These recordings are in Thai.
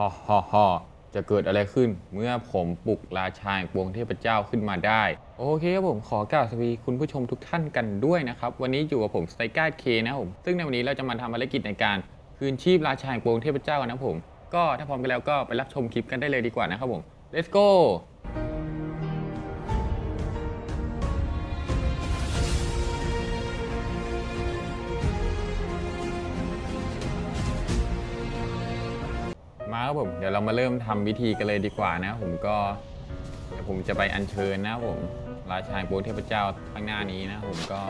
ฮ่อฮ่าฮ่าจะเกิดอะไรขึ้น เมื่อผมปลุกราชาแห่งปวงเทพเจ้าขึ้นมาได้ โอเคครับผมขอกล่าวสวัสดีคุณผู้ชมทุกท่านกันด้วยนะครับ วันนี้อยู่กับผมสไตก้าเคนะผมซึ่งในวันนี้เราจะมาทำภารกิจในการคืนชีพราชาแห่งปวงเทพเจ้ากันนะผม ก็ถ้าพร้อมกันแล้วก็ไปรับชมคลิปกันได้เลยดีกว่านะครับผม let's go มาครับผม เดี๋ยวเรามาเริ่มทำวิธีกันเลยดีกว่านะผมก็เดี๋ยวผมจะไปอัญเชิญนะผม ราชาปวงเทพเจ้าข้างหน้านี้นะผมก็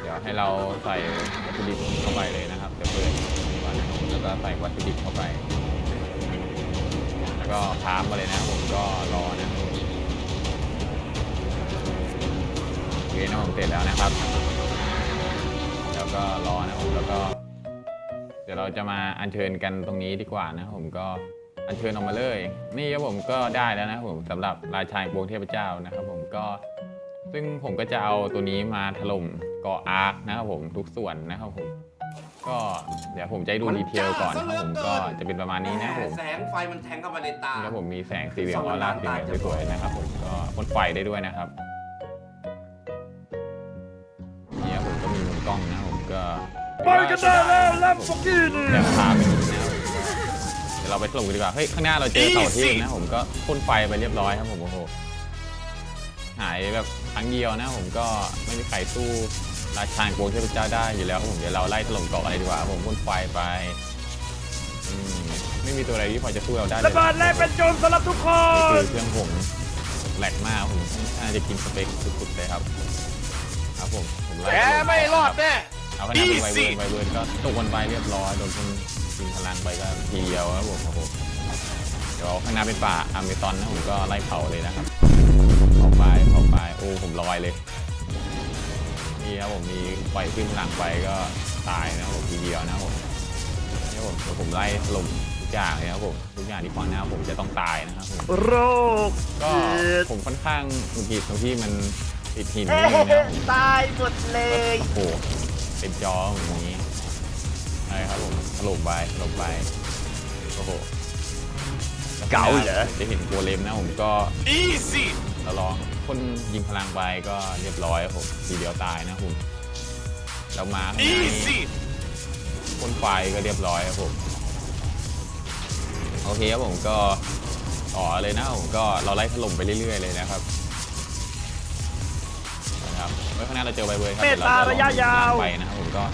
เดี๋ยวให้เราใส่วัตถุดิบเข้าไปเลยนะครับเดี๋ยวเปิดดีกว่านะผมแล้วก็ใส่วัตถุดิบเข้าไป แล้วก็พามมาเลยนะผมก็รอนะผมโอเคนะผมเสร็จแล้วนะครับ แล้วก็รอนะผมแล้วก็ ดี๋ยวเราจะมาอัญเชิญกันตรงนี้ดีกว่านะครับผมก็อัญเชิญออกมาเลย นี่ครับผมก็ได้แล้วนะครับผมสำหรับราชาแห่งปวงเทพเจ้านะครับ ผมก็ ซึ่งผมก็จะเอาตัวนี้มาถล่มเกาะอาร์คนะครับผมทุกส่วนนะครับผมก็เดี๋ยวผมจะให้ดูดีเทลก่อนนะครับผมก็จะเป็นประมาณนี้นะครับผมแสงไฟมันแทงเข้ามาในตาแล้วผมมีแสงสีเหลืองออร่าสีเหลืองสวยๆนะครับผมก็พ่นไฟได้ด้วยนะครับ ไปกันได้แล้วแลมโบกินี่เดี๋ยวพาไปดูนะครับเดี๋ยวเราไปถล่มกันดีกว่า เฮ้ย ข้างหน้าเราเจอเสาเทพนะครับผมก็พ่นไฟไปเรียบร้อยครับผมโอ้โห หายแบบครั้งเดียวนะผมก็ไม่มีใครสู้ราชาแห่งปวงเทพเจ้าได้อยู่แล้วครับผมเดี๋ยวเราไล่ถล่มเกาะอะไรดีกว่าครับผมพ่นไฟไปอืมไม่มีตัวอะไรที่พอจะสู้เราได้เลยระเบิดแรงเป็นโจรสำหรับทุกคนี่คืนอเครื่องผมแหลกมากครับผมน่าจะกินสเปคสุดๆเลยครับ ครับผมผมไล่แกไม่รอดแน่ เอาขนาดเป็นไวเวิร์นไวเวิร์นก็ตกกันไปเรียบร้อยโดนคนกินพลังไปก็ทีเดียวครับผมครับผมเดี๋ยวข้างหน้าเป็นป่าอเมซอนนะผมก็ไล่เผาเลยนะครับเผาไปเผาไปโอ้ผมลอยเลยนี่ครับผมมีไฟขึ้นพลังไปก็ตายนะครับผมทีเดียวนะครับผมนี่ครับผมเดี๋ยวผมไล่ถล่มทุกอย่างเลยครับผมทุกอย่างที่ขวางหน้าผมจะต้องตายนะครับผมโรคก็จิตผมค่อนข้างหงุดหงิดตรงที่มันติดหินเอ๊นิดนึงนะะผมตายหมดเลยโอ้โหเต็มจออย่างนี้ใช่ครับผมถล่มไปถล่มไปโอ้โหเก๋าเหรอจะเห็นโกเลมนะผมก็อีซี่เราลองพ่นยิงพลังไปก็เรียบร้อยครับผมทีเดียวตายนะผมเรามาข้างหอีน้านี้ซี่พ่นไฟก็เรียบร้อยครับผมโอเคครับผมก็ต่อเลยนะผมก็เราไล่ถล่มไปเรื่อยๆเลยนะครับนะครับไว้ข้างหน้าเราเจอใบเบยครับเมตตาระยะยาว ไปนะครับผมก็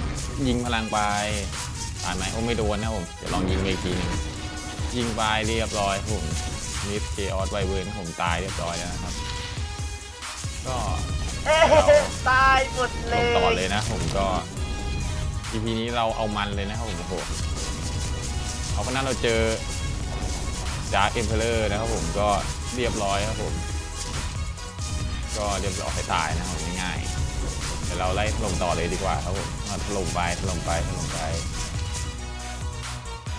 ยิงพลังไปตายไหมโอ้ไม่โดนนะครับผมเดี๋ยวลองยิงไปอีกทีหนึงยิงไปเรียบร้อยครับผมมิสเจออสไบเบิร์นผมตายเรียบร้อยแล้วนะครับ ก็ เอ๊ะตายหมดเลลงยต่อเลยนะผมก็ EP นี้เราเอามันเลยนะครับผมโอ้โหเอาคนนั้นเราเจอดาร์ e เอ็มเพลอร์นะครับผมก็เรียบร้อยครับผม ก็เรียบร้อยตายนะครับผมง่ายๆเดี๋ยวเราไล่ถล่มต่อเลยดีกว่าครับผมมาถล่มไปถล่มไปถล่มไป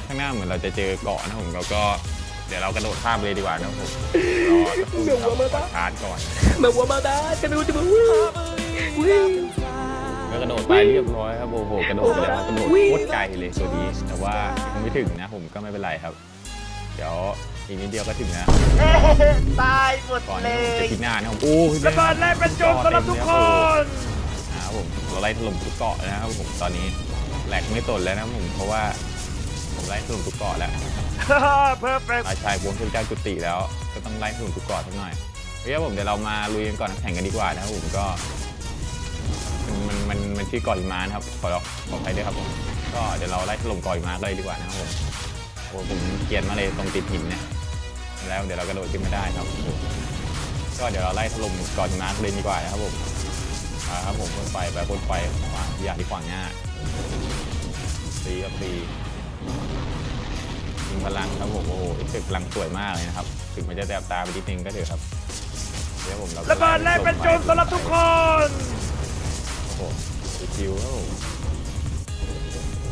ข้างหน้าเหมือนเราจะเจอเกาะนะครับผมแล้วก็เดี๋ยวเรากระโดดข้ามไปเลยดีกว่านะครับผมรอสักครู่นะครับชาร์จก่อนมาว่ามาได้จะไม่รู้จะมาวิ่งแล้วกระโดดไปเรียบร้อยครับโอ้โหกระโดดไปแล้วกระโดดโคตรไกลเลยตัวนี้ แต่ว่ายังไม่ถึงนะผมก็ไม่เป็นไรครับ เดี๋ยวอีกนิดเดียวก็ถึงนะเอ๊ะตายหมดก่อนเลที่ผมยจะทิ้งหน้านะครับโอ้ยระเบิดแรงเป็นโจรสำหรับทุกคนนะครับ ผมเราไล่ถล่มทุกเกาะนะครับผมตอนนี้แหลกไม่ตนแล้วนะครับผมเพราะว่าผมไล่ถล่มทุกเกาะแล้วฮ่าเพอร์เฟกต์ราชายวงเทพเจ้าจุติแล้ว ก็ต้องไล่ถล่มทุกเกาะสักหน่อยเฮ้ยครับผมเดี๋ยวเรามาลุยกันก่อนแข่งกันดีกว่านะครับผมก็มันมันมันมันชื่อเกาะหิมะนะครับขอขออภัยด้วยครับผมก็เดี๋ยวเราไล่ถล่มเกาะหิมะเลยดีกว่านะครับผมโอ้ผมเกลียดมากเลยตรงติดหินเนี่ยแล้วเดี๋ยวเรากระโดดขึ้นไม่ได้ครับก็เดี๋ยวเราไล่ถล่มเกาะหิมะเลยดีกว่านะครับผม อ่าครับผมพ่นไฟไปพ่นไฟขวางอย่างที่ขวางหน้าตีครับตียิงพลังครับผมโอ้โหเอฟเฟกต์พลังสวยมากเลยนะครับ ถึงมันจะแสบตาไปนิดนึงก็เถอะครับเดี๋ยวผมเราก็ระเบิดแรงเป็นโจรสำหรับทุกคนโอ้โหชิวๆครับผม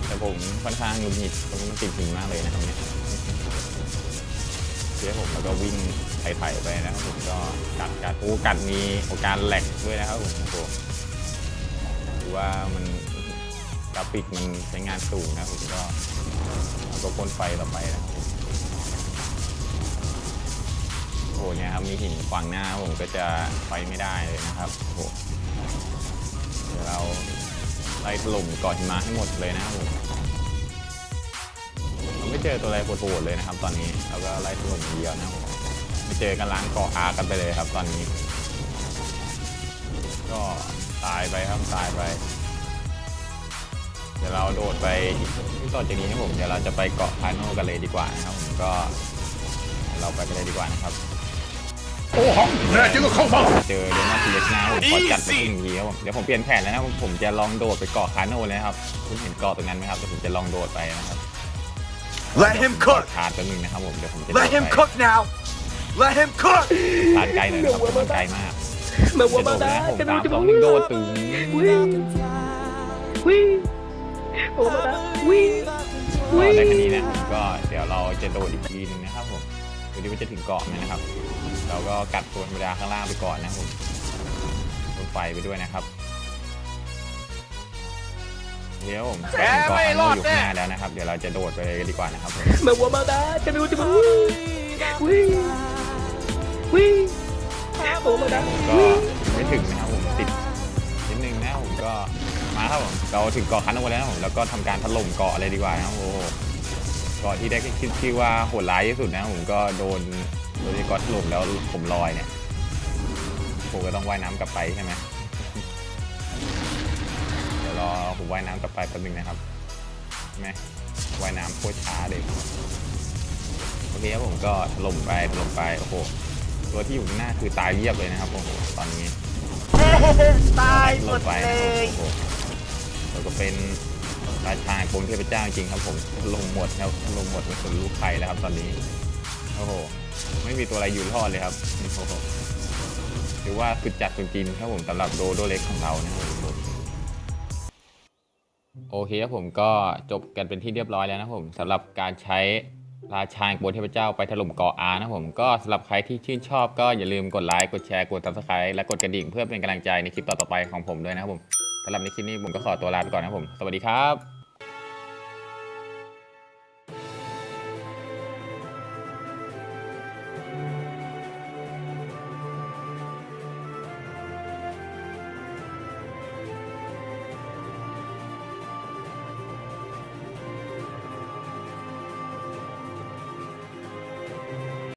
แต่ผมค่อนข้างหงุดหงิดตรงนี้มันติดหินมากเลยนะครับเนี่ย เดี๋ยผมแล้วก็วิ่งไถ่ไปนะครับผมก็กัดกัดโอ้กัดมีโอกาสแหลกด้วยนะครับผมโอ้โหดูว่ามันกราฟิกมันใช้งานสูงนะผมก็แล้วก็พ่นไฟต่อไปนะครับโอ้โหเนี่ยครับมีหินขวางหน้าผมก็จะไปไม่ได้เลยนะครับโอ้เดี๋ยวเราไล่ถล่มกาะหิมะให้หมดเลยนะครับผม ไม่เจอตัวอะไรโหดๆเลยนะครับตอนนี้เราก็ไล่ถล่มอย่างเดียวนะครับผมไม่เจอกันล้างเกาะอากันไปเลยครับตอนนี้ ก็ตายไปครับตายไป เดี๋ยวเราโดดไปที่ต่อจากนี้นะผมเดี๋ยวเราจะไปเกาะคาโน่กันเลยดีกว่านะครับผมก็เดี๋ยวเราไปกันเลยดีกว่านะครับโอ้โหแน่จริงก็เข้ามาเจอเดมอนทีเล็กนาผมขอจัดไปหนึ่งทีครับผมเดี๋ยวผมเปลี่ยนแผนแล้วนะผมจะลองโดดไปเกาะคาโน่เลยนะครับ คุณเห็นเกาะตรงนั้นไหมครับเดี๋ยวผมจะลองโดดไปนะครับ Let him cook. ชาร์จตัวหนึ่งนะครับผมเดี๋ยวผมจะโดด Let him ไป cook now. Let him cook. ชาร์จไกลหน่อยนะครับผมมันไกลมากมาวัวจะโดมาดได้นะผมจะไปตามจะสไปองหนึ่งโดดตึงวิ่งวิ่งโอ้มาได้วิ่งก็วิ่งได้แค่นี้นะผมก็เดี๋ยวเราจะโดดอีกทีหนึงนะครับผมดูดิว่าจะถึงเกาะไหมนะครับ เราก็กัดตัวธรรมดาข้างล่างไปก่อนนะครับผมบนไฟไปด้วยนะครับ เดี๋ยวผมแกไม่รอดอยู่แน่ข้างหน้าแล้วนะครับ เดี๋ยวเราจะโดดไปเลยดีกว่านะครับผมมาวัวมาได้จะไปจะไปวิ่งวิ่งโอ้มาได้ก็ไม่ถึงนะครับผมติดนิดนึงนะผมก็มาครับผมเราถึงเกาะคันโนแล้วนะผมแล้วก็ทำการถล่มเกาะเลยดีกว่านะครับโอ้โหเกาะที่ได้คิดชื่อว่าโหดร้ายที่สุดนะผมก็โดนโดนที่เกาะถล่มแล้วผมลอยเนี่ยผมก็ต้องว่ายน้ำกลับไปใช่ไหมเดี๋ยว รอผมว่ายน้ำกลับไปแป๊บนึงนะครับใช่ไหมว่ายน้ำโคตรช้าเลยโอเคครับผมก็ถล่มไปถล่มไปโอ้โหตัวที่อยู่ข้างหน้าคือตายเรียบเลยนะครับโอ้โหตอนนี้ตายหถมล่ดมไปเลนะครับยโอ้โหเราก็เป็นราชาแห่งปวงเทพเจ้าจริงๆครับผมถล่มหมดครับถล่มหมดไม่สนลูกใครแล้วครับ ตอนนี้โอ้โหไม่มีตัวอะไรอยู่รอดเลยครับโอ้โหถือว่าสุดจัดจริงๆครับผมสำหรับโดโดเล็กของเรานะครับผม โอเคครับผมก็จบกันเป็นที่เรียบร้อยแล้วนะผมสำหรับการใช้ราชาแห่งโบนเทพเจ้าไปถล่มเกาะอานะผมก็สำหรับใครที่ชื่นชอบก็อย่าลืมกดไลค์กดแชร์กด subscribe และกดกระดิ่งเพื่อเป็นกำลังใจในคลิปต่อๆไปของผมด้วยนะครับผมสำหรับในคลิปนี้ผมก็ขอตัวลาไปก่อนนะครับผม สวัสดีครับ